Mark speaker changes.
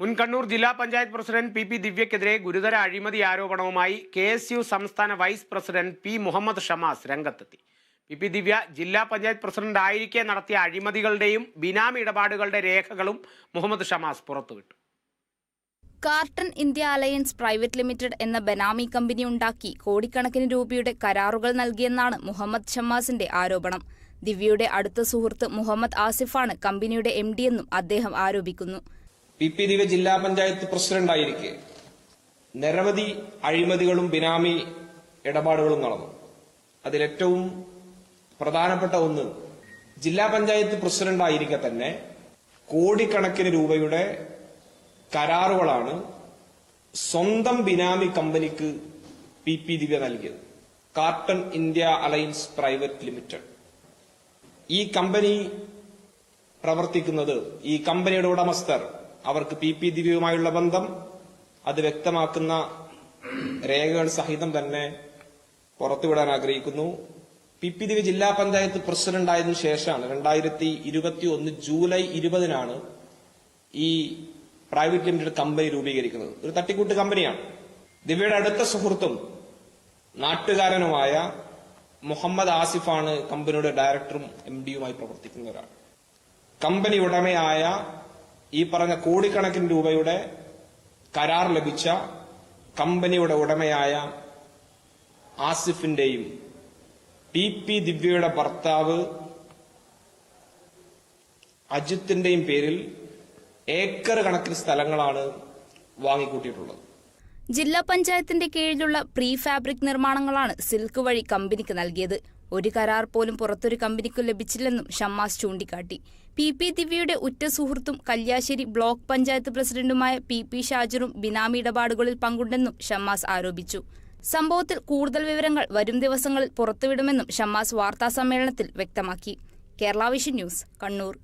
Speaker 1: മുൻ കണ്ണൂർ ജില്ലാ panchayat president P P ദിവ്യക്കെതിരെ ഗുരുതര അഴിമതി ആരോപണവുമായി കെ എസ് യു സംസ്ഥാന vice president P Muhammad Shamas രംഗത്തെത്തി. പി പി ദിവ്യ ജില്ലാ പഞ്ചായത്ത് പ്രസിഡന്റ് ആയിരിക്കെ നടത്തിയ അഴിമതികളുടെയും ബിനാമി ഇടപാടുകളുടെ രേഖകളും മുഹമ്മദ് ഷമാസ് പുറത്തുവിട്ടു.
Speaker 2: Carton India alliance private limited എന്ന ബനാമി കമ്പനി ഉണ്ടാക്കി കോടിക്കണക്കിന് രൂപയുടെ കരാറുകൾ നൽകിയെന്നാണ് മുഹമ്മദ് ഷമാസിന്റെ ആരോപണം. ദിവ്യയുടെ അടുത്ത സുഹൃത്ത് മുഹമ്മദ് ആസിഫാണ് കമ്പനിയുടെ എം എന്നും അദ്ദേഹം ആരോപിക്കുന്നു.
Speaker 3: പി പി ദിവ ജില്ലാ പഞ്ചായത്ത് പ്രസിഡന്റായിരിക്കെ നിരവധി അഴിമതികളും ബിനാമി ഇടപാടുകളും നടന്നു. അതിലേറ്റവും പ്രധാനപ്പെട്ട ഒന്ന് ജില്ലാ പഞ്ചായത്ത് പ്രസിഡന്റായിരിക്കെ തന്നെ കോടിക്കണക്കിന് രൂപയുടെ കരാറുകളാണ് സ്വന്തം ബിനാമി കമ്പനിക്ക് പി പി ദിവ്യ നൽകിയത്. Carton India alliance private limited. ഈ കമ്പനി പ്രവർത്തിക്കുന്നത് ഈ കമ്പനിയുടെ ഉടമസ്ഥർ അവർക്ക് പി പി ദിവ്യവുമായുള്ള ബന്ധം അത് വ്യക്തമാക്കുന്ന രേഖകൾ സഹിതം തന്നെ പുറത്തുവിടാൻ ആഗ്രഹിക്കുന്നു. പി പി ദിവ്യ ജില്ലാ പഞ്ചായത്ത് പ്രസിഡന്റ് ആയതിനു ശേഷമാണ് രണ്ടായിരത്തി ഇരുപത്തി ഒന്ന് ജൂലൈ ഇരുപതിനാണ് ഈ പ്രൈവറ്റ് ലിമിറ്റഡ് കമ്പനി രൂപീകരിക്കുന്നത്. ഒരു തട്ടിക്കൂട്ട് കമ്പനിയാണ്. ദിവ്യയുടെ അടുത്ത സുഹൃത്തും നാട്ടുകാരനുമായ മുഹമ്മദ് ആസിഫാണ് കമ്പനിയുടെ ഡയറക്ടറും എം ഡിയുമായി പ്രവർത്തിക്കുന്ന ഒരാൾ. കമ്പനി ഉടമയായ ഈ പറഞ്ഞ കോടിക്കണക്കിന് രൂപയുടെ കരാർ ലഭിച്ച കമ്പനിയുടെ ഉടമയായ ആസിഫിന്റെയും പി പി ദിവ്യയുടെ ഭർത്താവ് അജിത്തിന്റെയും പേരിൽ ഏക്കർ കണക്കിന് സ്ഥലങ്ങളാണ് വാങ്ങിക്കൂട്ടിയിട്ടുള്ളത്.
Speaker 2: ജില്ലാ പഞ്ചായത്തിന്റെ കീഴിലുള്ള പ്രീ ഫാബ്രിക് നിർമ്മാണങ്ങളാണ് സിൽക്ക് വഴി കമ്പനിക്ക് നൽകിയത്. ഒരു കരാർ പോലും പുറത്തൊരു കമ്പനിക്കു ലഭിച്ചില്ലെന്നും ഷമ്മാസ് ചൂണ്ടിക്കാട്ടി. പി പി ദിവ്യയുടെ ഉറ്റ സുഹൃത്തും കല്യാശ്ശേരി ബ്ലോക്ക് പഞ്ചായത്ത് പ്രസിഡന്റുമായ പി പി ഷാജറും ബിനാമി ഇടപാടുകളിൽ പങ്കുണ്ടെന്നും ഷമ്മാസ് ആരോപിച്ചു. സംഭവത്തിൽ കൂടുതൽ വിവരങ്ങൾ വരും ദിവസങ്ങളിൽ പുറത്തുവിടുമെന്നും ഷമ്മാസ് വാർത്താസമ്മേളനത്തിൽ വ്യക്തമാക്കി. Kerala vision news Kannur.